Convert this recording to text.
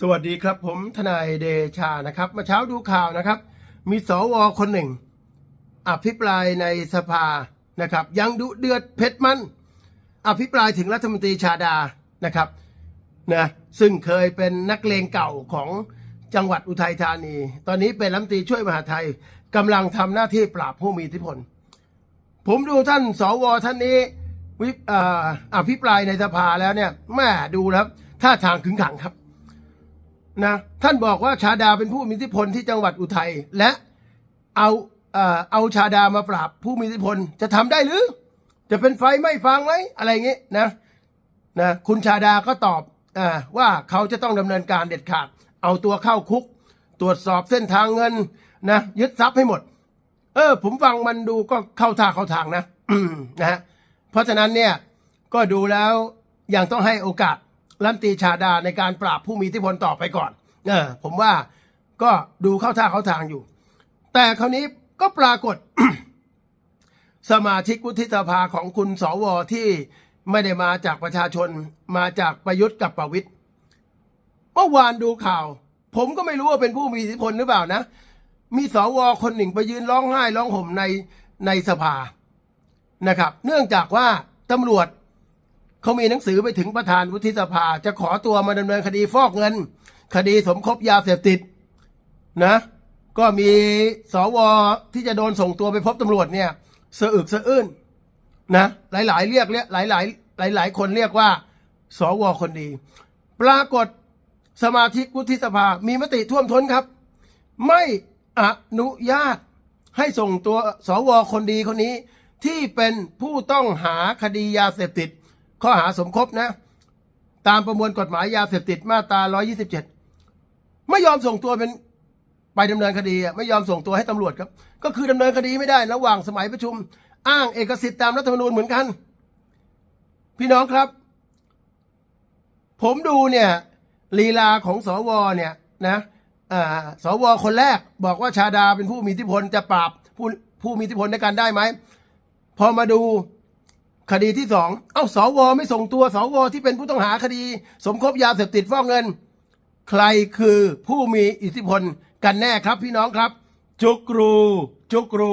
สวัสดีครับผมทนายเดชานะครับมื่อเช้าดูข่าวนะครับ มีสวคนหนึ่ง อภิปรายในสภานะครับ ยังดุเดือดเผ็ดมัน อภิปรายถึงรัฐมนตรีชาดานะครับนะซึ่งเคยเป็นนักเลงเก่าของจังหวัดอุทัยธานี ตอนนี้เป็นรัฐมนตรีช่วยมหาไทยกำลังทำหน้าที่ปราบผู้มีอิทธิพล ผมดูท่านสวท่านนี้วิออภิปรายในสภาแล้วเนี่ยแม่ดูแล้วท่าทางขึงขังครับ นะท่านบอกว่าชาดาเป็นผู้มีอิทธิพลที่จังหวัดอุทัยและเอาเอ่อเอาชาดามาปราบผู้มีอิทธิพลจะทำได้หรือ จะเป็นไฟไม่ฟังไหมอะไรเงี้ยนะนะคุณชาดาก็ตอบอาว่าเขาจะต้องดำเนินการเด็ดขาด เอาตัวเข้าคุก ตรวจสอบเส้นทางเงินนะยึดทรัพย์ให้หมด เออ ผมฟังมันดูก็เข้าท่าเข้าทางนะ นะฮะเพราะฉะนั้นเนี่ยก็ดูแล้วยังต้องให้โอกาส รัฐมนตีชาดาในการปราบผู้มีอิทธิพลต่อไปก่อน เออ ผมว่าก็ดูเข้าท่าเข้าทางอยู่ แต่คราวนี้ก็ปรากฏ สมาชิกวุฒิสภาของคุณสวที่ไม่ได้มาจากประชาชนมาจากประยุทธ์กับประวิทย์เมื่อวานดูข่าว ผมก็ไม่รู้ว่าเป็นผู้มีอิทธิพลหรือเปล่านะ มีสวคนหนึ่งไปยืนร้องไห้ร้องห่มในในสภานะครับ เนื่องจากว่าตำรวจ เขามีหนังสือไปถึงประธานวุฒิสภา จะขอตัวมาดำเนินคดีฟอกเงิน คดีสมคบยาเสพติดนะ ก็มีสวที่จะโดนส่งตัวไปพบตำรวจเนี่ยสะอึกสะอื้นนะหลาย ๆ เรียกเรียกหลาย ๆ หลาย ๆ คนเรียกว่า สวคนดี ปรากฏสมาชิกวุฒิสภามีมติท่วมท้นครับ ไม่อนุญาตให้ส่งตัวสวคนดีคนนี้ ที่เป็นผู้ต้องหาคดียาเสพติด ข้อหาสมคบนะ ตามประมวลกฎหมายยาเสพติดมาตรา 127 ไม่ยอมส่งตัวเป็นไปดำเนินคดีไม่ยอมส่งตัวให้ตำรวจครับ ก็คือดำเนินคดีไม่ได้ระหว่างสมัยประชุม อ้างเอกสิทธิ์ตามรัฐธรรมนูญเหมือนกัน พี่น้องครับ ผมดูเนี่ยลีลาของสวเนี่ยนะอ่าสวคนแรกบอกว่าชาดาเป็นผู้มีอิทธิพลจะปราบผู้ผู้มีอิทธิพลในการได้ไหม พอมาดู คดีที่สองเอ้าสวไม่ส่งตัวสวที่เป็นผู้ต้องหาคดี สมคบยาเสพติดฟอกเงิน ใครคือผู้มีอิทธิพลกันแน่ครับพี่น้องครับ จุกรู จุกรู